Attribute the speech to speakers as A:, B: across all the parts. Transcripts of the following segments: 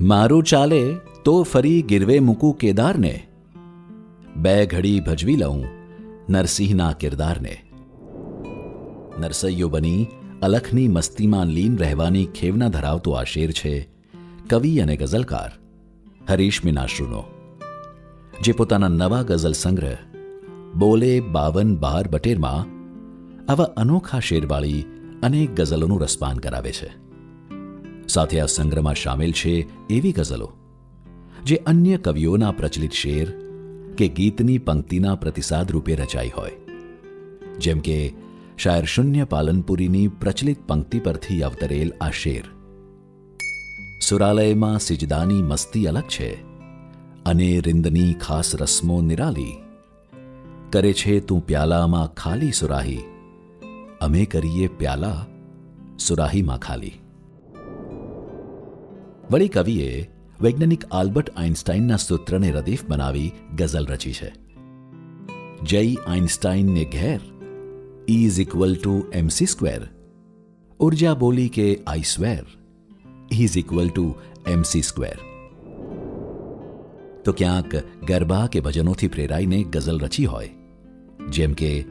A: મારું ચાલે તો ફરી ગીરવે મૂકું કેદારને. બે ઘડી ભજવી લઉં નરસિંહના કિરદારને. નરસૈયો બની અલખની મસ્તીમાં લીન રહેવાની ખેવના ધરાવતો આ શેર છે કવિ અને ગઝલકાર હરીશ મીનાશ્રુનો જે પોતાના નવા ગઝલ સંગ્રહ બોલે બાવન બાર બટેરમાં આવા અનોખા શેરવાળી અનેક ગઝલોનું રસપાન કરાવે છે. સાથે આ સંગ્રહમાં સામેલ છે એવી ગઝલો, જે અન્ય કવિઓના પ્રચલિત શેર કે ગીતની પંક્તિના પ્રતિસાદ રૂપે રચાઈ હોય. જેમ કે, શાયર શૂન્ય પાલનપુરીની પ્રચલિત પંક્તિ પરથી અવતરેલ આ શેર. સુરાલયમાં સિજદાની મસ્તી અલગ છે અને રિંદની ખાસ રસમો નિરાલી. કરે છે તું પ્યાલામાં ખાલી સુરાહી, અમે કરીએ પ્યાલા સુરાહીમાં ખાલી. વળી કવિએ વૈજ્ઞાનિક આલ્બર્ટ આઇન્સ્ટાઇનના સૂત્રને રદીફ બનાવી ગઝલ રચી છે. જય આઇન્સ્ટાઈનને ઘેર is equal to MC square ઊર્જા બોલી કે I square is equal to MC square તો ક્યાંક ગરબા કે ભજનોથી પ્રેરાઈને ગઝલ રચી હોય, જેમ કે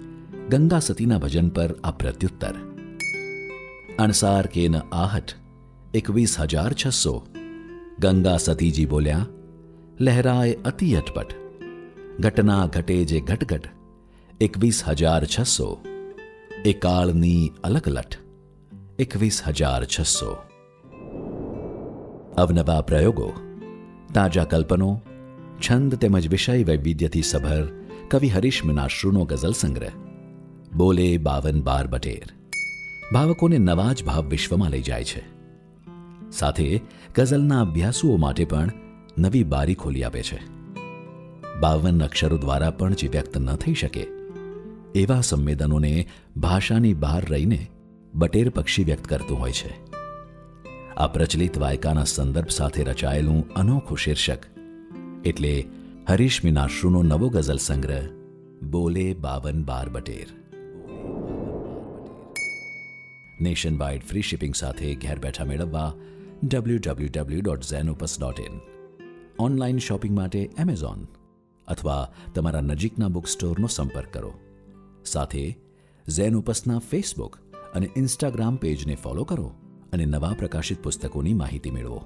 A: ગંગા સતીના ભજન પર આ પ્રત્યુત્તર અણસાર કે ન આહટ એકવીસ હજાર છસો ગંગા સતીજી બોલ્યા લહેરાય અતિ અટપટ ઘટના ઘટે જે ઘટઘટ એકવીસ હજાર છસો એ કાળની અલગ લટ એકવીસ હજાર છસો અવનવા પ્રયોગો તાજા કલ્પનો છંદ તેમજ વિષય વૈવિધ્યથી સભર કવિ હરીશ મીનાશ્રુનો ગઝલ સંગ્રહ બોલે બાવન બાર બટેર ભાવકોને નવા જ ભાવ વિશ્વમાં લઈ જાય છે સાથે ગઝલના અભ્યાસુઓ માટે પણ નવી બારી ખોલી આપે છે. બાવન અક્ષરો દ્વારા પણ જે વ્યક્ત ન થઈ શકે, એવા સંવેદનોને ભાષાની બહાર રહીને બટેર પક્ષી વ્યક્ત કરતું હોય છે. આ પ્રચલિત વાયકાના સંદર્ભ સાથે રચાયેલું અનોખું શીર્ષક, એટલે હરીશ મીનાશ્રુનો નવો ગઝલ સંગ્રહ, બોલે બાવન બાર બટેર. નેશન વાઇડ ફ્રી શિપિંગ સાથે ઘેર બેઠા મેળવવા W dot Xenopus dot in online shopping માટે એમેઝોન અથવા તમારા નજીકના બુક સ્ટોરનો સંપર્ક કરો. સાથે ઝેનોપસના ફેસબુક અને ઇન્સ્ટાગ્રામ પેજને ફોલો કરો અને નવા પ્રકાશિત પુસ્તકોની માહિતી મેળવો.